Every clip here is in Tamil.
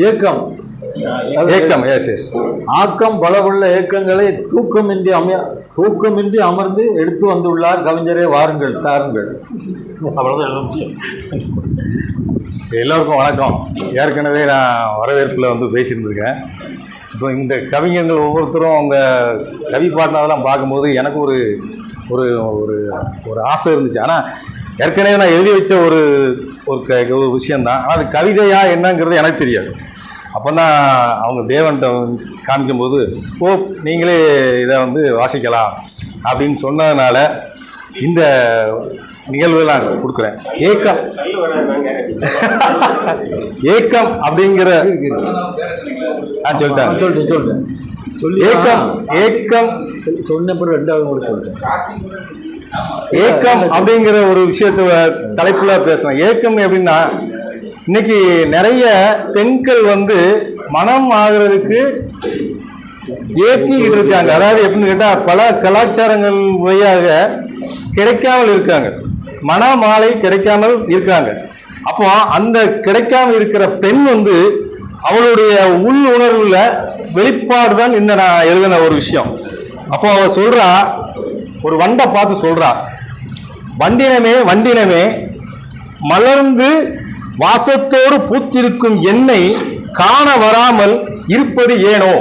இயக்கம். ஏக்கம் எஸ் எஸ் ஆக்கம் பலவுள்ள இயக்கங்களை தூக்கமின்றி அமைய தூக்கமின்றி அமர்ந்து எடுத்து வந்துள்ளார் கவிஞரே வாருங்கள் தாருங்கள். எல்லோருக்கும் வணக்கம். ஏற்கனவே நான் வரவேற்பில் வந்து பேசியிருந்திருக்கேன். இப்போ இந்த கவிஞர்கள் ஒவ்வொருத்தரும் அவங்க கவி பாடினதெல்லாம் பார்க்கும்போது எனக்கு ஒரு ஒரு ஒரு ஒரு ஆசை இருந்துச்சு. ஆனால் ஏற்கனவே நான் எழுதி வச்ச ஒரு ஒரு க ஒரு விஷயந்தான் ஆனால் அது கவிதையா என்னங்கிறது எனக்கு தெரியாது. அப்போ தான் அவங்க தேவன்கிட்ட காமிக்கும்போது ஓ நீங்களே இதை வந்து வாசிக்கலாம். அப்படின்னு சொன்னதுனால இந்த நிகழ்வு நான் கொடுக்குறேன். ஏக்கம். ஏக்கம் அப்படிங்கிற ஆ சொல்லிட்டேன். சொல்லிட்டேன் சொல்லிட்டேன். சொல்லி ஏக்கம் ஏக்கம். சொன்ன பிறகு ரெண்டாவது கூட சொல்லிட்டேன். ஏக்கம் அப்படிங்கிற ஒரு விஷயத்த தலைப்புல பேசலாம் ஏக்கம் எப்படின்னா இன்னைக்கு நிறைய பெண்கள் வந்து மனம் ஆகிறதுக்கு ஏக்கிக்கிட்டு இருக்காங்க. அதாவது எப்படின்னு கேட்டால் பல கலாச்சாரங்கள் வழியாக கிடைக்காமல் இருக்காங்க. மன மாலை கிடைக்காமல் இருக்காங்க. அப்போ அந்த கிடைக்காம இருக்கிற பெண் வந்து அவளுடைய உள் உணர்வுல வெளிப்பாடு தான் இந்த நான் எழுதின ஒரு விஷயம். அப்போ அவ சொல்றா ஒரு வண்டை பார்த்து சொல்றா. வண்டினமே வண்டினமே மலர்ந்து வாசத்தோடு பூத்திருக்கும் எண்ணெய் காண வராமல் இருப்பது ஏனோ?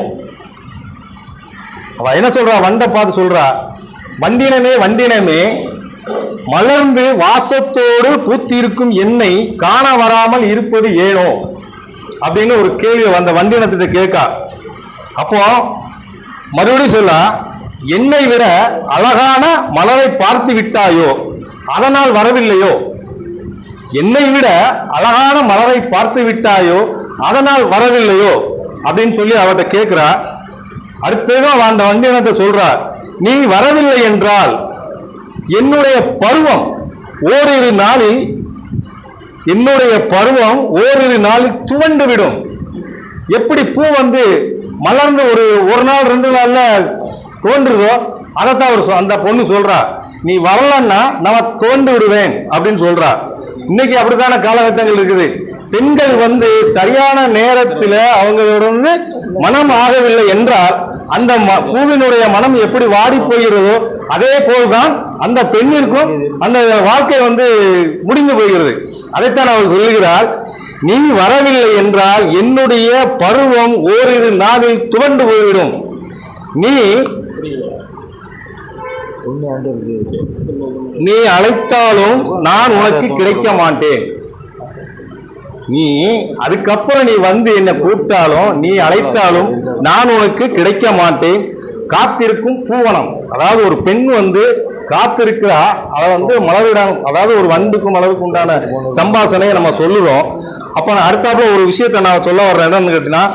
அவ என்ன சொல்றா? வண்டை பார்த்து சொல்றா. வண்டினமே வண்டினமே மலர்ந்து வாசத்தோடு பூத்திருக்கும் எண்ணெய் காண வராமல் இருப்பது ஏனோ? அப்படின்னு ஒரு கேள்வி அந்த வண்டினத்திட்ட கேட்கா. அப்போ மறுபடியும் சொல்ல என்னை விட அழகான மலரை பார்த்து விட்டாயோ? அதனால் வரவில்லையோ? என்னை விட அழகான மலரை பார்த்து விட்டாயோ? அதனால் வரவில்லையோ? அப்படின்னு சொல்லி அவர்கிட்ட கேட்குறா. அடுத்ததும் அவ அந்த வண்டினத்தை சொல்றார் நீ வரவில்லை என்றால் என்னுடைய பருவம் ஓரிரு நாளில் என்னுடைய பருவம் ஓரிரு நாளில் துவண்டு விடும் எப்படி பூ வந்து மலர்ந்து ஒரு ஒரு நாள் ரெண்டு நாளில் தோன்றுதோ அதைத்தான் அவர் சொ- அந்த பொண்ணு சொல்றா. நீ வரலன்னா நான் தோண்டு விடுவேன் அப்படின்னு சொல்றா. இன்னைக்கு அப்படித்தான காலகட்டங்கள் இருக்குது. பெண்கள் வந்து சரியான நேரத்தில் அவங்களோட வந்து மனம் ஆகவில்லை என்றால் அந்த ம- பூவினுடைய மனம் எப்படி வாடி போகிறதோ அதே போல்தான் அந்த பெண்ணிற்கும் அந்த வாழ்க்கை வந்து முடிந்து போகிறது. அதைத்தான் அவர் சொல்லுகிறார். நீ வரவில்லை என்றால் என்னுடைய பருவம் ஓரிரு நாளில் துவண்டு போய்விடும். நீ நீ அழைத்தாலும் நான் உனக்கு கிடைக்க மாட்டேன். நீ அதுக்கப்புறம் நீ வந்து என்னை கூப்பிட்டாலும் நீ அழைத்தாலும் நான் உனக்கு கிடைக்க மாட்டேன். காத்திருக்கும் பூவனம். அதாவது ஒரு பெண் வந்து காத்திருக்கிறா அதை வந்து மலரிடம் அதாவது ஒரு வண்டுக்கும் மலருக்கும் உண்டான சம்பாசனையை நம்ம சொல்லுறோம். அப்போ நான் அடுத்தாப்புல ஒரு விஷயத்தை நான் சொல்ல வர்றேன். என்னன்னு கேட்டீங்கன்னா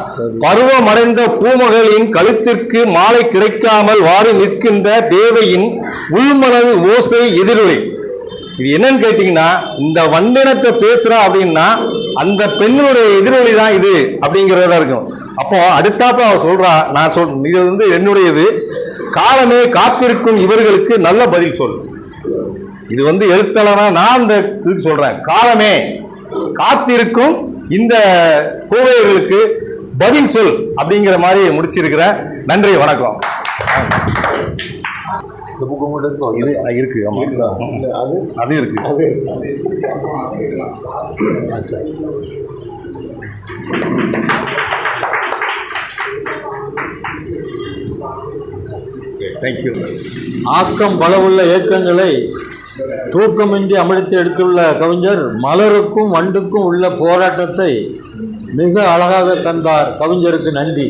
பருவமடைந்த பூமகளின் கழுத்திற்கு மாலை கிடைக்காமல் வாடி நிற்கின்ற தேவையின் உள்மனது ஓசை எதிரொலி. இது என்னன்னு கேட்டீங்கன்னா இந்த வண்டினத்தை பேசுறா அப்படின்னா அந்த பெண்ணுடைய எதிரொலி தான் இது அப்படிங்கிறதா இருக்கும். அப்போ அடுத்தாப்புல அவ சொல்றா நான் சொல் இது வந்து என்னுடையது. காலமே காத்திருக்கும் இவர்களுக்கு நல்ல பதில் சொல். இது வந்து எழுத்தாளனா நான் இந்த இதுக்கு சொல்றேன். காலமே காத்திருக்கும் இந்த கோவையர்களுக்கு பதில் சொல் அப்படிங்கிற மாதிரி முடிச்சிருக்கிறேன். நன்றி வணக்கம். இந்த புக்கு மட்டும் இருக்கும் இது இருக்கு. அது? அது இருக்கு. தேங்க்யூ ஆக்கம் பலவுள்ள இயக்கங்களை தூக்கமின்றி அமிழ்த்து எடுத்துள்ள கவிஞர் மலருக்கும் வண்டுக்கும் உள்ள போராட்டத்தை மிக அழகாக தந்தார். கவிஞருக்கு நன்றி.